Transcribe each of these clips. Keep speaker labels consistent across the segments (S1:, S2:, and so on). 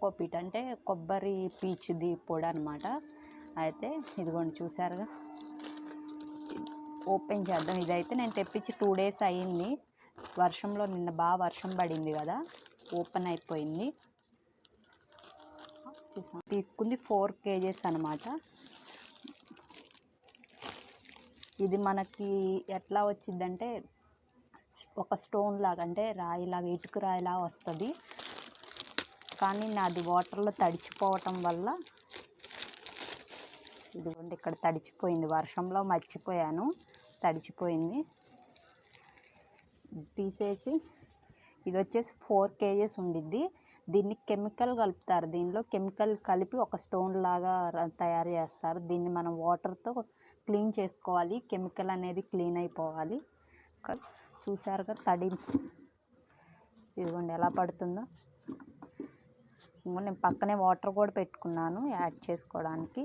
S1: Cocopeat అంటే కొబ్బరి పీచుది పొడి అనమాట అయితే ఇదిగోండి చూసారుగా ఓపెన్ చేద్దాం. ఇదైతే నేను తెప్పించి టూ డేస్ అయ్యింది వర్షంలో నిన్న బాగా వర్షం పడింది కదా. ఓపెన్ అయిపోయింది. తీసుకుంది ఫోర్ కేజెస్ అనమాట ఇది మనకి ఎట్లా వచ్చిందంటే ఒక స్టోన్ లాగా అంటే రాయిలాగా ఇటుకు రాయిలా వస్తుంది. కానీ నాది వాటర్లో తడిచిపోవటం వల్ల ఇదిగోండి ఇక్కడ తడిచిపోయింది. వర్షంలో మర్చిపోయాను. తడిచిపోయింది. తీసేసి ఇది వచ్చేసి ఫోర్ కేజెస్ ఉండిద్ది. దీన్ని కెమికల్ కలుపుతారు. దీనిలో కెమికల్ కలిపి ఒక స్టోన్ లాగా తయారు చేస్తారు. దీన్ని మనం వాటర్తో క్లీన్ చేసుకోవాలి. కెమికల్ అనేది క్లీన్ అయిపోవాలి. చూసారుగా తడి ఇదిగోండి ఎలా పడుతుందో. నేను పక్కనే వాటర్ కూడా పెట్టుకున్నాను యాడ్ చేసుకోవడానికి.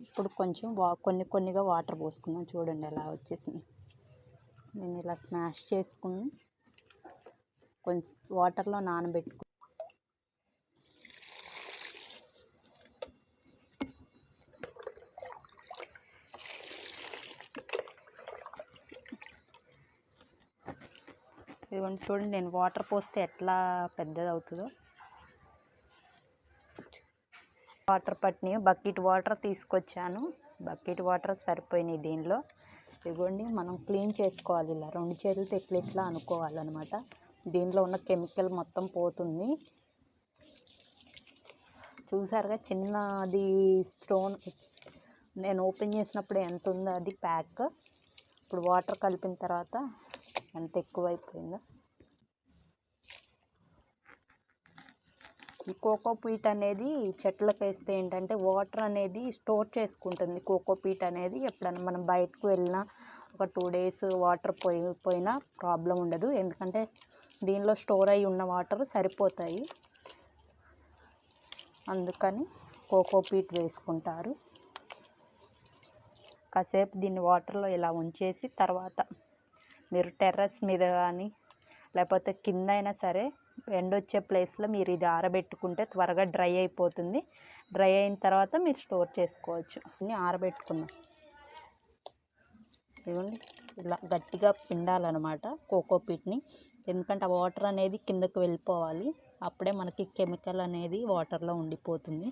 S1: ఇప్పుడు కొంచెం వా కొన్ని కొన్నిగా వాటర్ పోసుకున్నాం చూడండి ఎలా వచ్చేసింది నేను ఇలా స్మాష్ చేసుకుని కొంచెం వాటర్లో నానబెట్టుకున్నాను. ఇదిగోండి చూడండి నేను వాటర్ పోస్తే ఎట్లా పెద్దది అవుతుందో. వాటర్ పట్టినాయి బకెట్ వాటర్ తీసుకొచ్చాను. బకెట్ వాటర్ సరిపోయినాయి దీనిలో. ఇదిగోండి మనం క్లీన్ చేసుకోవాలి ఇలా. రెండు చేతులతో ఇట్లా ఇట్లా అనుకోవాలన్నమాట. దీనిలో ఉన్న కెమికల్ మొత్తం పోతుంది. చూసారుగా చిన్నది స్టోన్. నేను ఓపెన్ చేసినప్పుడు ఎంత ఉందో అది ప్యాక్. ఇప్పుడు వాటర్ కలిపిన తర్వాత ఎంత ఎక్కువైపోయిందో? ఈ కోకో పీట్ అనేది చెట్లకు వేస్తే ఏంటంటే వాటర్ అనేది స్టోర్ చేసుకుంటుంది. కోకో పీట్ అనేది ఎప్పుడైనా మనం బయటకు వెళ్ళినా ఒక టూ డేస్ వాటర్ పోయి పోయినా ప్రాబ్లం ఉండదు. ఎందుకంటే దీనిలో స్టోర్ అయి ఉన్న వాటర్ సరిపోతాయి. అందుకని కోకో పీట్ వేసుకుంటారు. కాసేపు దీన్ని వాటర్లో ఇలా ఉంచేసి తర్వాత మీరు టెర్రస్ మీద కానీ లేకపోతే కింద అయినా సరే ఎండ వచ్చే ప్లేస్లో మీరు ఇది ఆరబెట్టుకుంటే త్వరగా డ్రై అయిపోతుంది. డ్రై అయిన తర్వాత మీరు స్టోర్ చేసుకోవచ్చు. అన్నీ ఆరబెట్టుకున్నాం. ఇదిగోండి ఇలా గట్టిగా పిండాలన్నమాట కోకో పీట్ని. ఎందుకంటే ఆ వాటర్ అనేది కిందకు వెళ్ళిపోవాలి. అప్పుడే మనకి కెమికల్ అనేది వాటర్లో ఉండిపోతుంది.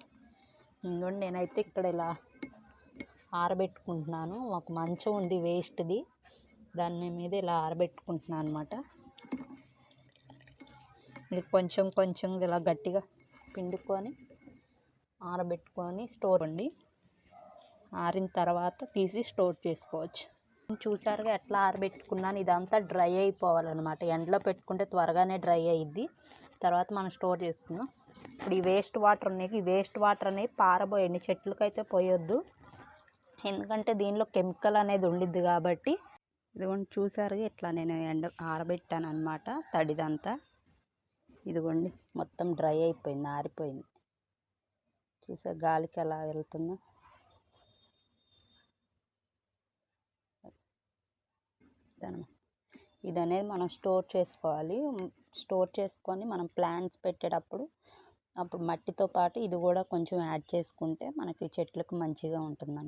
S1: ఇదిగోండి నేనైతే ఇక్కడ ఇలా ఆరబెట్టుకుంటున్నాను. ఒక మంచం ఉంది వేస్ట్ది. దాని మీద ఇలా ఆరబెట్టుకుంటున్నాను అనమాట ఇది కొంచెం కొంచెం ఇలా గట్టిగా పిండుకొని ఆరబెట్టుకొని స్టోర్ అండి ఆరిన తర్వాత తీసి స్టోర్ చేసుకోవచ్చు. చూసారుగా ఎట్లా ఆరబెట్టుకున్నాను? ఇదంతా డ్రై అయిపోవాలన్నమాట. ఎండలో పెట్టుకుంటే త్వరగానే డ్రై అయ్యిద్ది తర్వాత మనం స్టోర్ చేసుకుందాం. ఇప్పుడు ఈ వేస్ట్ వాటర్ ఉన్నాయి ఈ వేస్ట్ వాటర్ అనేవి పారబోయండి. చెట్లకైతే పోయొద్దు. ఎందుకంటే దీనిలో కెమికల్ అనేది ఉండిద్ది కాబట్టి ఇదిగోండి చూసారుగా ఇట్లా నేను ఎండ ఆరబెట్టాను అనమాట తడిదంతా. ఇదిగోండి మొత్తం డ్రై అయిపోయింది ఆరిపోయింది. చూసా గాలికి ఎలా వెళ్తుందో. ఇది అనేది మనం స్టోర్ చేసుకోవాలి. స్టోర్ చేసుకొని మనం ప్లాంట్స్ పెట్టేటప్పుడు అప్పుడు మట్టితో పాటు ఇది కూడా కొంచెం యాడ్ చేసుకుంటే మనకి చెట్లకు మంచిగా ఉంటుంది